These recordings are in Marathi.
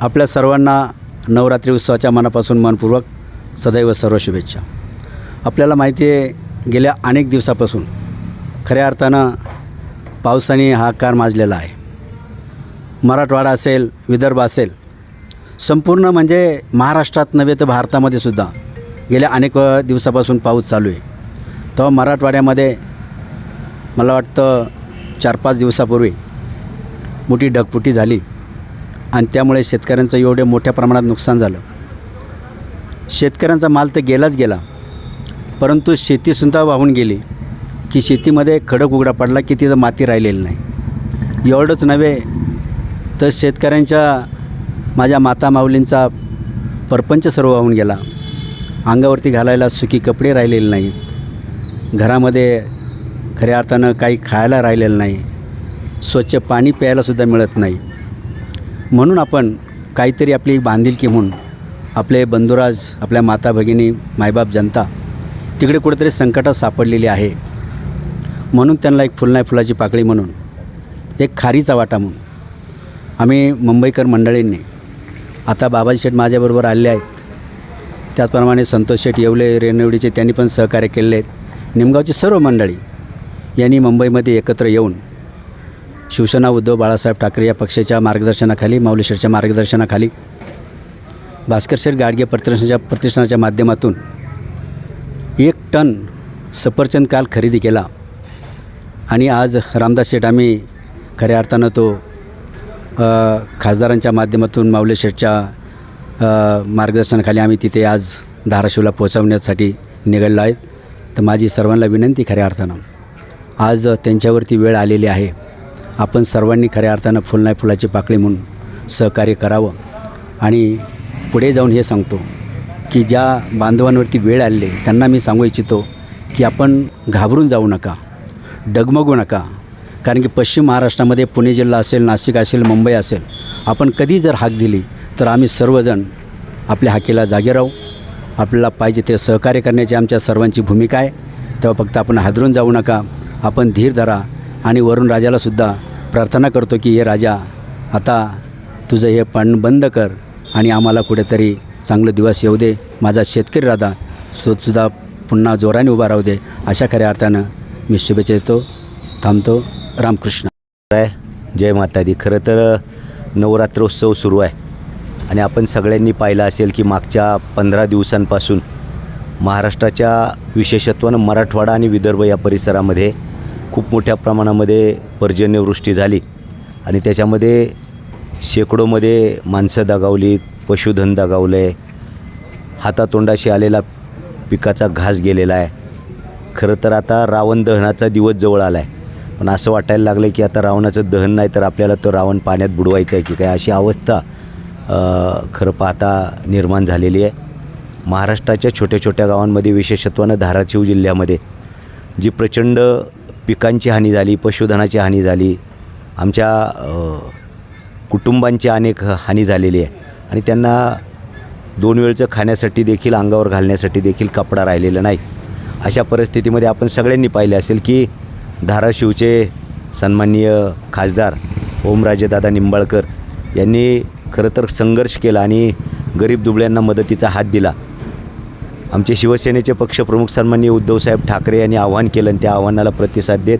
आपल्या सर्वांना नवरात्री उत्सवाच्या मनापासून मनपूर्वक सदैव सर्व शुभेच्छा. आपल्याला माहिती आहे गेल्या अनेक दिवसापासून खऱ्या अर्थानं पावसाने हाकार माजलेला आहे. मराठवाडा असेल विदर्भ असेल संपूर्ण म्हणजे महाराष्ट्रात नव्हे तर भारतामध्ये सुद्धा गेल्या अनेक दिवसापासून पाऊस चालू आहे. तेव्हा मराठवाड्यामध्ये मला वाटतं चार पाच दिवसापूर्वी मोठी ढगफुटी झाली. आणि त्यामुळे शेतकऱ्यांचं एवढे मोठ्या प्रमाणात नुकसान झालं. शेतकऱ्यांचा माल तर गेलाच गेला परंतु शेतीसुद्धा वाहून गेली की शेतीमध्ये खडक उघडा पडला की तिथं माती राहिलेली नाही. एवढंच नव्हे तर शेतकऱ्यांच्या माझ्या माता माऊलींचा परपंच सर्व वाहून गेला. अंगावरती घालायला सुकी कपडे राहिलेले नाही घरामध्ये खऱ्या अर्थानं काही खायला राहिलेलं नाही. स्वच्छ पाणी प्यायलासुद्धा मिळत नाही. म्हणून आपण काहीतरी आपली बांधिलकी म्हणून आपले बंधुराज आपल्या माता भगिनी मायबाप जनता तिकडे कुठेतरी संकटात सापडलेली आहे. म्हणून त्यांना एक फुल नाही फुलाची पाकळी म्हणून एक खारीचा वाटा म्हणून आम्ही मुंबईकर मंडळींनी आता बाबाजी शेठ माझ्याबरोबर आलेले आहेत. त्याचप्रमाणे संतोष शेठ येवले रेणवडीचे त्यांनी पण सहकार्य केलेले आहेत. निमगावची सर्व मंडळी यांनी मुंबईमध्ये एकत्र येऊन शिवसेना उद्धव बाळासाहेब ठाकरे या पक्षाच्या मार्गदर्शनाखाली माऊली मार्गदर्शनाखाली. भास्कर शेठ गाडगे प्रतिष्ठानाच्या प्रतिष्ठानाच्या माध्यमातून एक टन सफरचंद काल खरेदी केला. आणि आज रामदास शेठ आम्ही खऱ्या अर्थानं तो खासदारांच्या माध्यमातून माऊली शेठच्या मार्गदर्शनाखाली आम्ही तिथे आज धाराशिवला पोहोचवण्यासाठी निघालेलो आहेत तर माझी सर्वांना विनंती खऱ्या अर्थानं. आज त्यांच्यावरती वेळ आलेली आहे. आपण सर्वांनी खऱ्या अर्थानं फुल नाही फुलाची पाकळी म्हणून सहकार्य करावं. आणि पुढे जाऊन हे सांगतो की ज्या बांधवांवरती वेळ आलेली त्यांना मी सांगू इच्छितो की आपण घाबरून जाऊ नका डगमगू नका. कारण की पश्चिम महाराष्ट्रामध्ये पुणे जिल्हा असेल नाशिक असेल मुंबई असेल आपण कधी जर हाक दिली तर आम्ही सर्वजण आपल्या हाकेला जागे राहू. आपल्याला पाहिजे ते सहकार्य करण्याची आमच्या सर्वांची भूमिका आहे. तेव्हा फक्त आपण हादरून जाऊ नका. आपण धीर धरा. आणि वरुण राजालासुद्धा प्रार्थना करतो की हे राजा आता तुझं हे पण बंद कर आणि आम्हाला कुठेतरी चांगलं दिवस येऊ दे. माझा शेतकरी राधा सुद्धा पुन्हा जोराने उभा राहू दे. अशा खऱ्या अर्थानं मी शुभेच्छा देतो थांबतो. रामकृष्ण. राय जय माता दी खरं तर नवरात्रोत्सव सुरू आहे. आणि आपण सगळ्यांनी पाहिलं असेल की मागच्या पंधरा दिवसांपासून महाराष्ट्राच्या विशेषत्वानं मराठवाडा आणि विदर्भ या परिसरामध्ये खूप मोठ्या प्रमाणामध्ये पर्जन्यवृष्टी झाली. आणि त्याच्यामध्ये शेकडोमध्ये माणसं दगावलीत पशुधन दगावलं आहे हातातोंडाशी आलेला पिकाचा घास गेलेला आहे. खरं तर आता रावण दहनाचा दिवस जवळ आला आहे पण असं वाटायला लागलं की आता रावणाचं दहन नाही तर आपल्याला तो रावण पाण्यात बुडवायचा आहे की काय अशी अवस्था खरं पाहता निर्माण झालेली आहे. महाराष्ट्राच्या छोट्या छोट्या गावांमध्ये विशेषत्वानं धाराशिव जिल्ह्यामध्ये जी प्रचंड पिकांची हानी झाली पशुधनाची हानी झाली आमच्या कुटुंबांची अनेक हानी झालेली आहे. आणि त्यांना दोन वेळचं खाण्यासाठी देखील अंगावर घालण्यासाठी देखील कपडा राहिलेला नाही. अशा परिस्थितीमध्ये आपण सगळ्यांनी पाहिले असेल की धाराशिवचे सन्माननीय खासदार ओमराजेदादा निंबाळकर यांनी खरं तर संघर्ष केला आणि गरीब दुबळ्यांना मदतीचा हात दिला. आमचे शिवसेनेचे पक्षप्रमुख सन्माननीय उद्धवसाहेब ठाकरे यांनी आव्हान केलं आणि त्या आव्हानाला प्रतिसाद देत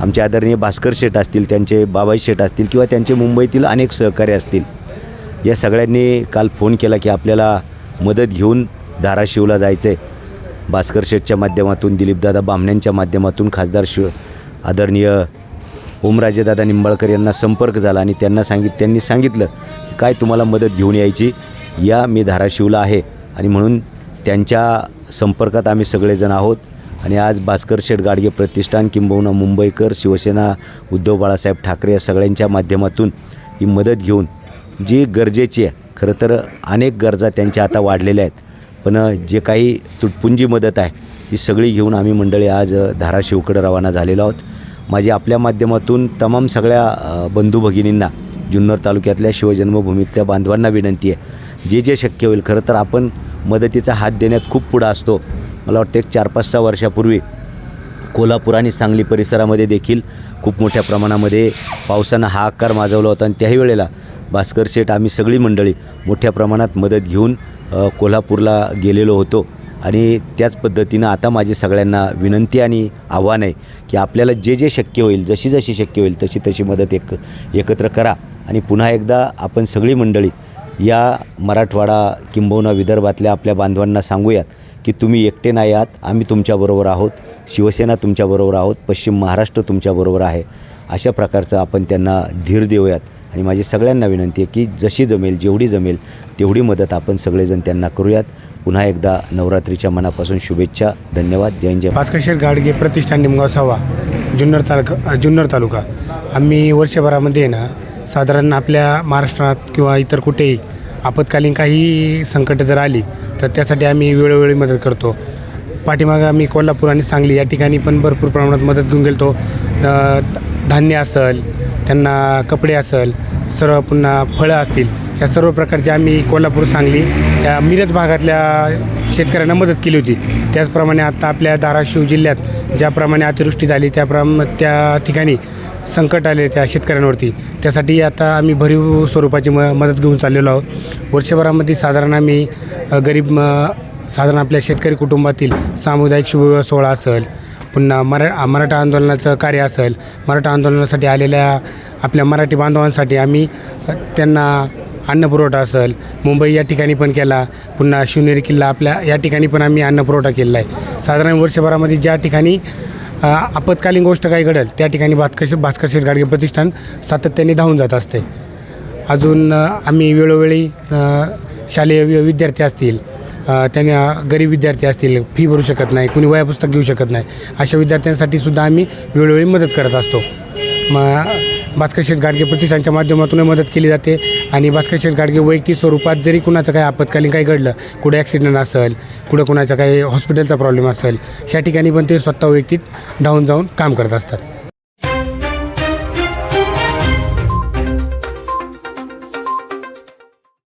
आमचे आदरणीय भास्कर शेठ असतील त्यांचे बाबाई शेठ असतील किंवा त्यांचे मुंबईतील अनेक सहकारी असतील या सगळ्यांनी काल फोन केला की आपल्याला मदत घेऊन धाराशिवला जायचं आहे भास्कर शेठच्या माध्यमातून दिलीपदादा बामण्यांच्या माध्यमातून खासदार शिव आदरणीय ओमराजेदादा निंबाळकर यांना संपर्क झाला आणि त्यांना सांगित त्यांनी सांगितलं की काय तुम्हाला मदत घेऊन यायची? या मी धाराशिवला आहे. आणि म्हणून त्यांच्या संपर्कात आम्ही सगळेजण आहोत. आणि आज भास्कर शेठ गाडगे प्रतिष्ठान किंबहुना मुंबईकर शिवसेना उद्धव बाळासाहेब ठाकरे या सगळ्यांच्या माध्यमातून ही मदत घेऊन जी गरजेची आहे खरं तर अनेक गरजा त्यांच्या आता वाढलेल्या आहेत. पण जे काही तुटपुंजी मदत आहे ती सगळी घेऊन आम्ही मंडळी आज धाराशिवकडं धाराशिवकडे रवाना झालेलो आहोत. माझी आपल्या माध्यमातून तमाम सगळ्या बंधू भगिनींना जुन्नर तालुक्यातल्या शिवजन्मभूमीतल्या बांधवांना विनंती आहे. जे जे शक्य होईल खरं तर आपण मदतीचा हात देण्यात खूप पुढं असतो. मला वाटतं एक चार पाच सहा वर्षापूर्वी कोल्हापूर आणि सांगली परिसरामध्ये देखील खूप मोठ्या प्रमाणामध्ये पावसानं हाहाकार माजवला होता आणि त्याही वेळेला भास्कर शेठ आम्ही सगळी मंडळी मोठ्या प्रमाणात मदत घेऊन कोल्हापूरला गेलेलो होतो. आणि त्याच पद्धतीनं आता माझी सगळ्यांना विनंती आणि आव्हान आहे की आपल्याला जे जे शक्य होईल जशी जशी शक्य होईल तशी तशी मदत एक एकत्र करा. आणि पुन्हा एकदा आपण सगळी मंडळी या मराठवाडा किंबहुना विदर्भातल्या आपल्या बांधवांना सांगूयात की तुम्ही एकटे नाही आहात आम्ही तुमच्याबरोबर आहोत शिवसेना तुमच्याबरोबर आहोत पश्चिम महाराष्ट्र तुमच्याबरोबर आहे. अशा प्रकारचं आपण त्यांना धीर देऊयात. आणि माझी सगळ्यांना विनंती आहे की जशी जमेल जेवढी जमेल तेवढी मदत आपण सगळेजण त्यांना करूयात. पुन्हा एकदा नवरात्रीच्या मनापासून शुभेच्छा धन्यवाद जय जय भास्करशेठ गाडगे प्रतिष्ठान निमगाव सावा जुन्नर तालुका जुन्नर तालुका. आम्ही वर्षभरामध्ये ना साधारण आपल्या महाराष्ट्रात किंवा इतर कुठेही आपत्कालीन काही संकटं जर आली तर त्यासाठी आम्ही वेळोवेळी मदत करतो. पाठीमागं आम्ही कोल्हापूर आणि सांगली या ठिकाणी पण भरपूर प्रमाणात मदत घेऊन गेलो धान्य असेल त्यांना कपडे असेल सर्व पुन्हा फळं असतील या सर्व प्रकारचे आम्ही कोल्हापूर सांगली या मिरज भागातल्या शेतकऱ्यांना मदत केली होती. त्याचप्रमाणे आता आपल्या धाराशिव जिल्ह्यात ज्याप्रमाणे अतिवृष्टी झाली त्याप्रमाणे त्या ठिकाणी संकट आले त्या शेतकऱ्यांवरती. त्यासाठी आता आम्ही भरीव स्वरूपाची म मदत घेऊन चाललेलो आहोत. वर्षभरामध्ये साधारण आम्ही गरीब साधारण आपल्या शेतकरी कुटुंबातील सामुदायिक शुभविवाह सोहळा असेल पुन्हा मरा मराठा आंदोलनाचं कार्य असेल मराठा आंदोलनासाठी आलेल्या आपल्या मराठी बांधवांसाठी आम्ही त्यांना अन्नपुरवठा असेल मुंबई या ठिकाणी पण केला पुन्हा शिवनेरी किल्ला आपल्या या ठिकाणी पण आम्ही अन्नपुरवठा केलेला आहे. साधारण वर्षभरामध्ये ज्या ठिकाणी आपत्कालीन गोष्ट काही घडेल त्या ठिकाणी भास्कर भास्कर शेठ गाडगे प्रतिष्ठान सातत्याने धावून जात असते. अजून आम्ही वेळोवेळी शालेय वि- विद्यार्थी असतील अ, त्यांना गरीब विद्यार्थी असतील फी भरू शकत नाही कुणी वयापुस्तक घेऊ शकत नाही अशा विद्यार्थ्यांसाठी सुद्धा आम्ही वेळोवेळी मदत करत असतो. मग भास्कर शेठ गाडगे प्रतिष्ठानच्या माध्यमातून मदत केली जाते आणि भास्कर शेठ गाडगे वैयक्तिक स्वरूपात जरी कुणाचं काही आपत्कालीन काही घडलं कुठे ॲक्सिडेंट असेल कुठं कुणाचा काही हॉस्पिटलचा प्रॉब्लेम असेल अशा ठिकाणी पण ते स्वतः वैयक्तिक धावून जाऊन काम करत असतात.